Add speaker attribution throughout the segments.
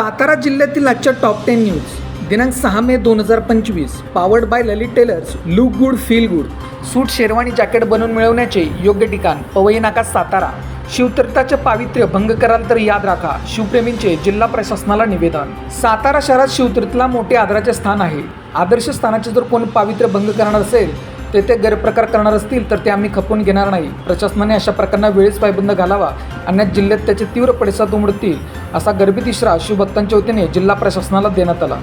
Speaker 1: सातारा जिल्ह्यातील आजच्या top ten news दिनांक सहा मे दोन हजार पंचवीस. Powered by Lalit tailors look good feel good suit sherwani jacket बनवून मिळवण्याचे योग्य ठिकाण पवई नाका सातारा. शिवतीर्थाचे पावित्र्य भंग कराल तर याद राखा. शिवप्रेमींचे जिल्हा प्रशासनाला निवेदन. सातारा शहरात शिवतीर्थला मोठे आदराचे स्थान आहे. आदर्श स्थानाचे जर कोण पावित्र्य भंग करणार असेल तेथे गैरप्रकार करणार असतील तर ते आम्ही खपवून घेणार नाही. प्रशासनाने अशा प्रकारांना वेळीच पायबंद घालावा. अन्यथा जिल्ह्यात त्याचे तीव्र पडसाद उमडतील असा गर्भित इशारा शिवभक्तांच्या वतीने जिल्हा प्रशासनाला देण्यात आला.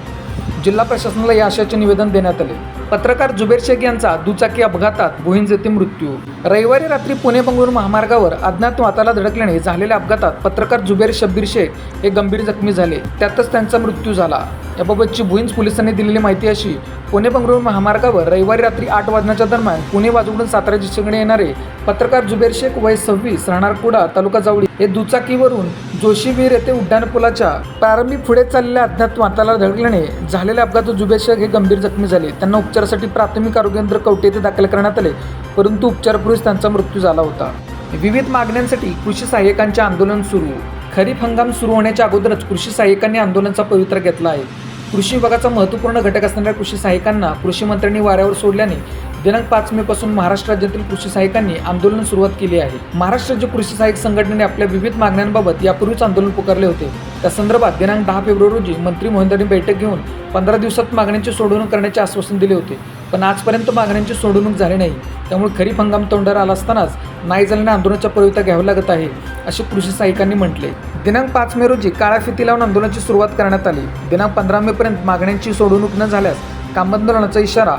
Speaker 1: जिल्हा प्रशासनाला या आशयाचे निवेदन देण्यात आले. पत्रकार जुबेर शेख यांचा दुचाकी अपघातात भुईंज येथे मृत्यू. रविवारी रात्री पुणे बंगळूर महामार्गावर अज्ञात वाताला धडकल्याने झालेल्या अपघातात पत्रकार जुबेर शब्बीर शेख हे गंभीर जखमी झाले. त्यातच त्यांचा मृत्यू झाला. याबाबतची भुईंज पोलिसांनी दिलेली माहिती अशी पुणे बंगळूर महामार्गावर रविवारी रात्री आठ वाजण्याच्या दरम्यान पुणे वाजवून सातारा शिकणे येणारे पत्रकार जुबेर शेख वय सव्वीस राहणार कुडा तालुका जावळी हे दुचाकीवरून जोशीवीर येथे उड्डाणपुलाच्या प्रारंभी पुढे चाललेल्या अज्ञात वाताला धडकल्याने झालेल्या अपघातात जुबेर शेख हे गंभीर जखमी झाले. त्यांना उपचारासाठी प्राथमिक आरोग्य केंद्र कवटे येथे दाखल करण्यात आले परंतु उपचारापूर्वीच त्यांचा मृत्यू झाला होता. विविध मागण्यांसाठी कृषी सहाय्यकांचे आंदोलन सुरू. खरीप हंगाम सुरू होण्याच्या अगोदरच कृषी सहाय्यकांनी आंदोलनाचा पवित्रा घेतला आहे. कृषी विभागाचा महत्त्वपूर्ण घटक असणाऱ्या कृषी सहाय्यकांना कृषी मंत्र्यांनी वाऱ्यावर सोडल्याने दिनांक पाच मे पासून महाराष्ट्र राज्यातील कृषी सहाय्यकांनी आंदोलन सुरुवात केली आहे. महाराष्ट्र राज्य कृषी सहाय्यक संघटनेने आपल्या विविध मागण्यांबाबत यापूर्वीच आंदोलन पुकारले होते. त्या संदर्भात दिनांक दहा फेब्रुवारी रोजी मंत्री महोदयांनी बैठक घेऊन पंधरा दिवसात मागण्यांची सोडवणूक करण्याचे आश्वासन दिले होते. पण आजपर्यंत मागण्यांची सोडवणूक झाली नाही. त्यामुळे खरीप हंगाम तोंडावर आला असतानाच नाही झाल्याने आंदोलनाच्या पवित्रा घ्यावा लागत आहे असे कृषी सहाय्यकांनी म्हटले. दिनांक पाच मे रोजी काळ्या फिती लावून आंदोलनाची सुरुवात करण्यात आली. दिनांक पंधरा मेपर्यंत मागण्यांची सोडवणूक न झाल्यास कामांदोलनाचा इशारा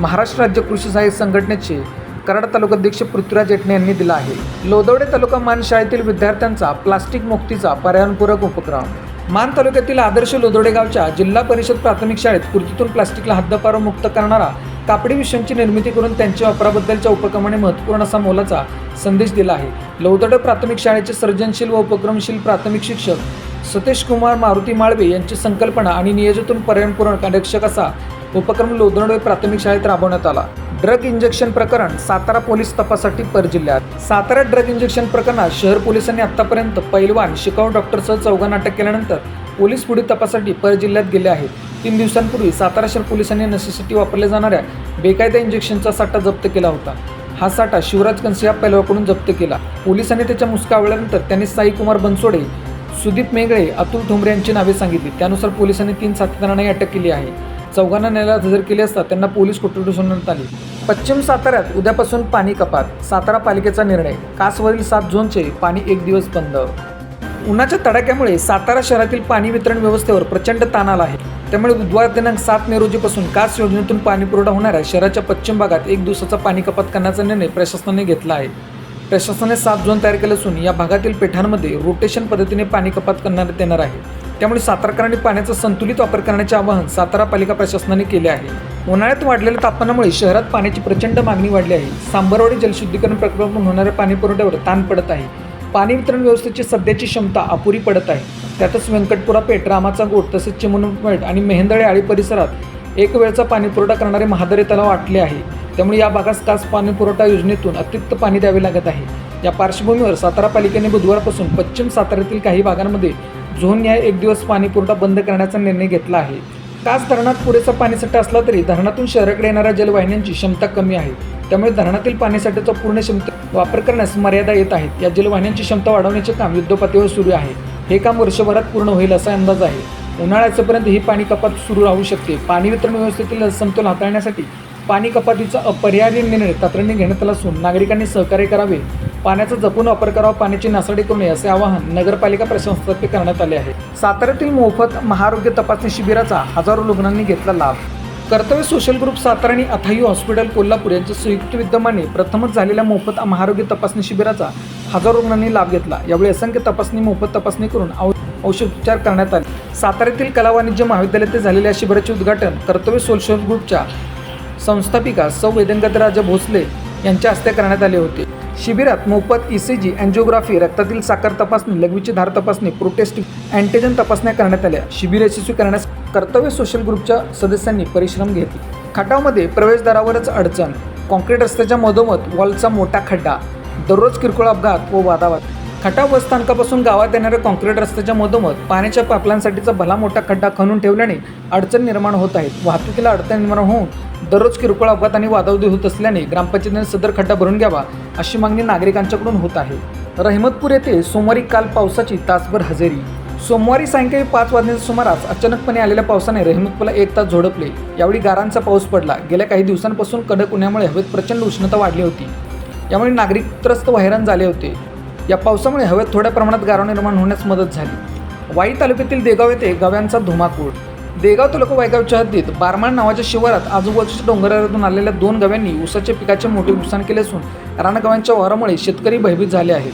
Speaker 1: महाराष्ट्र राज्य कृषी सहाय्यक संघटनेचे कराड तालुकाध्यक्ष पृथ्वीराज येटणे यांनी दिला आहे. लोदवडे तालुका मान शाळेतील विद्यार्थ्यांचा प्लास्टिक मुक्तीचा पर्यावरणपूरक उपक्रम. मान तालुक्यातील आदर्श लोदवडे गावच्या जिल्हा परिषद प्राथमिक शाळेत कृतीतून प्लास्टिकला हद्दपार मुक्त करणारा कापडी विषयांची निर्मिती करून त्यांच्या वापराबद्दलच्या उपक्रमाने महत्त्वपूर्ण असा मोलाचा संदेश दिला आहे. लवदडे प्राथमिक शाळेचे सर्जनशील व उपक्रमशील प्राथमिक शिक्षक सतीश कुमार मारुती माळवे यांची संकल्पना आणि नियोजतून पर्यावरणपूर्ण रक्षक असा उपक्रम लोदरडे प्राथमिक शाळेत राबवण्यात आला. ड्रग इंजेक्शन प्रकरण सातारा पोलीस तपासाठी पर जिल्ह्यात सातारा ड्रग इंजेक्शन प्रकरणात शहर पोलिसांनी आतापर्यंत पैलवान शिकाऊ डॉक्टरसह चौघांना अटक केल्यानंतर पोलीस पुढील तपासाठी पर जिल्ह्यात गेले आहेत. तीन दिवसांपूर्वी सातारा शहर पोलिसांनी नशेसाठी वापरल्या जाणाऱ्या बेकायदा इंजेक्शनचा साठा जप्त केला होता. हा साठा शिवराज कंसे या पैलवाकडून जप्त केला. पोलिसांनी त्याच्या मुसका आवळल्यानंतर त्यांनी साई कुमार बनसोडे सुदीप मेगळे अतुल ठोंबरे यांची नावे सांगितली. त्यानुसार पोलिसांनी तीन साथीदारांनाही अटक केली आहे. चौघांना न्यायालयात हजर केले असता त्यांना पोलीस कोठडी सोडण्यात आली. पश्चिम साताऱ्यात उद्यापासून पाणी कपात. सातारा पालिकेचा निर्णय. कासवरील सात झोनचे पाणी एक दिवस बंद. उन्हाच्या तडाख्यामुळे सातारा शहरातील पाणी वितरण व्यवस्थेवर प्रचंड ताण आला आहे. त्यामुळे बुधवार दिनांक सात मे रोजीपासून कास योजनेतून पाणी पुरवठा होणाऱ्या शहराच्या पश्चिम भागात एक दिवसाचा पाणी कपात करण्याचा निर्णय प्रशासनाने घेतला आहे. प्रशासनाने सात झोन तयार केले असून या भागातील पेठांमध्ये रोटेशन पद्धतीने पाणी कपात करण्यात येणार आहे. त्यामुळे सातारकरांनी पाण्याचा संतुलित वापर करण्याचे आवाहन सातारा पालिका प्रशासनाने केले आहे. उन्हाळ्यात वाढलेल्या तापमानामुळे शहरात पाण्याची प्रचंड मागणी वाढली आहे. सांबरवाडी जलशुद्धीकरण प्रकल्पातून होणाऱ्या पाणी पुरवठ्यावर ताण पडत आहे. पाणी वितरण व्यवस्थेची सध्याची क्षमता अपुरी पडत आहे. त्यातच व्यंकटपुरा पेठ रामाचा गोट तसेच चिमणपेठ आणि मेहंदळे आळी परिसरात एक वेळचा पाणी पुरवठा करणारे महादरे तलाव आटले आहे. त्यामुळे या भागास खास पाणी पुरवठा योजनेतून अतिरिक्त पाणी द्यावे लागत आहे. या पार्श्वभूमीवर सातारा पालिकेने बुधवारपासून पश्चिम साताऱ्यातील काही भागांमध्ये झोन एक दिवस पाणी पुरवठा बंद करण्याचा निर्णय घेतला आहे. कास धरणात पुरेसा पाणीसाठा असला तरी धरणातून शहराकडे येणाऱ्या जलवाहिन्यांची क्षमता कमी आहे. त्यामुळे धरणातील पाणीसाठ्याचा पूर्ण क्षमता वापर करण्यास मर्यादा येत आहेत. या जलवाहिन्यांची क्षमता वाढवण्याचे काम युद्धपातळीवर सुरू आहे. हे काम वर्षभरात पूर्ण होईल असा अंदाज आहे. उन्हाळ्यापर्यंत ही पाणी कपात सुरू राहू शकते. पाणी वितरण व्यवस्थेतील समतोल हाताळण्यासाठी पाणी कपातीचा अपरिहार्य निर्णय तातडीने घेण्यात आला असून नागरिकांनी सहकार्य करावे. पाण्याचा जपून वापर करावा पाण्याची नासाडी करू नये असे आवाहन नगरपालिका प्रशासनातर्फे करण्यात आले आहे. साताऱ्यातील मोफत महाआरोग्य तपासणी शिबिराचा हजारो रुग्णांनी घेतला लाभ. कर्तव्य सोशल ग्रुप सातारा आणि अथाई हॉस्पिटल कोल्हापूर यांच्या संयुक्त विद्यमाने प्रथमच झालेल्या मोफत महाआरोग्य तपासणी शिबिराचा हजारो रुग्णांनी लाभ घेतला. यावेळी असंख्य तपासणी मोफत तपासणी करून औ औषधोपचार करण्यात आले. साताऱ्यातील कला वाणिज्य महाविद्यालयात झालेल्या शिबिराचे उद्घाटन कर्तव्य सोशल ग्रुपच्या संस्थापिका सौ वेदंगतराजा भोसले यांच्या हस्ते करण्यात आले होते. शिबिरात मोफत ई सी जी अँजिओग्राफी रक्तातील साखर तपासणी लघवीची धार तपासणी प्रोटेस्ट अँटीजन तपासण्या करण्यात आल्या. शिबिर यशस्वी करण्यास कर्तव्य सोशल ग्रुपच्या सदस्यांनी परिश्रम घेतले. खटावमध्ये प्रवेशद्वारावरच अडचण कॉन्क्रीट रस्त्याच्या मधोमध वॉलचा मोठा खड्डा दररोज किरकोळ अपघात व वादावाद. खटाव बस स्थानकापासून गावात येणाऱ्या कॉन्क्रीट रस्त्याच्या मधोमध पाण्याच्या पापलांसाठीचा भला मोठा खड्डा खणून ठेवल्याने अडचण निर्माण होत आहेत. वाहतुकीला अडचण निर्माण होऊन दररोज किरकोळ अपघात आणि वादावधी होत असल्याने ग्रामपंचायतीने सदर खड्डा भरून घ्यावा अशी मागणी नागरिकांच्याकडून होत आहे. रहमतपूर येथे सोमवारी काल पावसाची तासभर हजेरी. सोमवारी सायंकाळी पाच वाजण्याच्या सुमारास अचानकपणे आलेल्या पावसाने रहमतपूरला एक तास झोडपले. यावेळी गारांचा पाऊस पडला. गेल्या काही दिवसांपासून कडक उन्हामुळे हवेत प्रचंड उष्णता वाढली होती. यामुळे नागरिक त्रस्त व हैराण झाले होते. या पावसामुळे हवेत थोड्या प्रमाणात गारवा निर्माण होण्यास मदत झाली. वाई तालुक्यातील देगाव येथे गव्यांचा धुमाकूळ. देगाव तालुका वायगावच्या हद्दीत बारमाण नावाच्या शिवारात आजूबाजूच्या डोंगरातून आलेल्या दोन गव्यांनी ऊसाच्या पिकाचे मोठे नुकसान केले असून रानगव्यांच्या वारामुळे शेतकरी भयभीत झाले आहेत.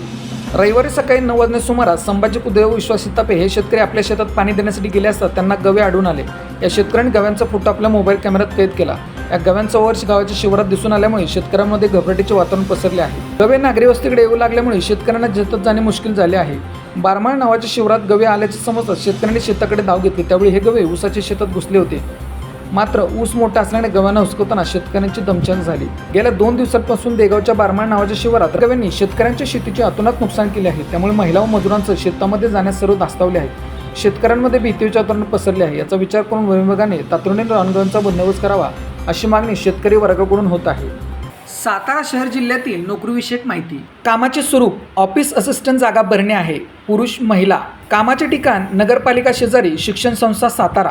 Speaker 1: रविवारी सकाळी नऊ वाजण्या सुमारास संभाजी कुदेव विश्वासी तापे हे शेतकरी आपल्या शेतात पाणी देण्यासाठी गेले असता त्यांना गवे आढळून आले. या शेतकऱ्यांनी गव्यांचा फोटो आपल्या मोबाईल कॅमेऱ्यात कैद केला. या गव्यांचा वर्ष गावाच्या शिवारात दिसून आल्यामुळे शेतकऱ्यांमध्ये घबराटीचे वातावरण पसरले आहे. गवे नागरी वस्तीकडे येऊ लागल्यामुळे शेतकऱ्यांना शेतात जाणे मुश्किल झाले आहे. बारमाळ नावाच्या शिवरात गवे आल्याचे समजतात शेतकऱ्यांनी शेताकडे धाव घेतली. त्यावेळी हे गवे ऊसाच्या शेतात घुसले होते. मात्र ऊस मोठा असल्याने गव्यांना हुसकवताना शेतकऱ्यांची दमछाक झाली. गेल्या दोन दिवसांपासून देगावच्या बारमाळ नावाच्या शिवारात गव्यांनी शेतकऱ्यांच्या शेतीचे अतोनात नुकसान केले आहे. त्यामुळे महिला व मजुरांचं शेतामध्ये जाण्यास सर्व दास्तावले आहे. शेतकऱ्यांमध्ये भीतीचे वातावरण पसरले आहे याचा विचार करून वन विभागाने तातडीने रानगव्यांचा बंदोबस्त करावा अशी मागणी शेतकरी वर्गाकडून होत आहे. सातारा शहर जिल्ह्यातील नोकरीविषयक माहिती. कामाचे स्वरूप ऑफिस असिस्टंट जागा भरणे आहे. पुरुष महिला. कामाचे ठिकाण नगरपालिका शेजारी शिक्षण संस्था सातारा.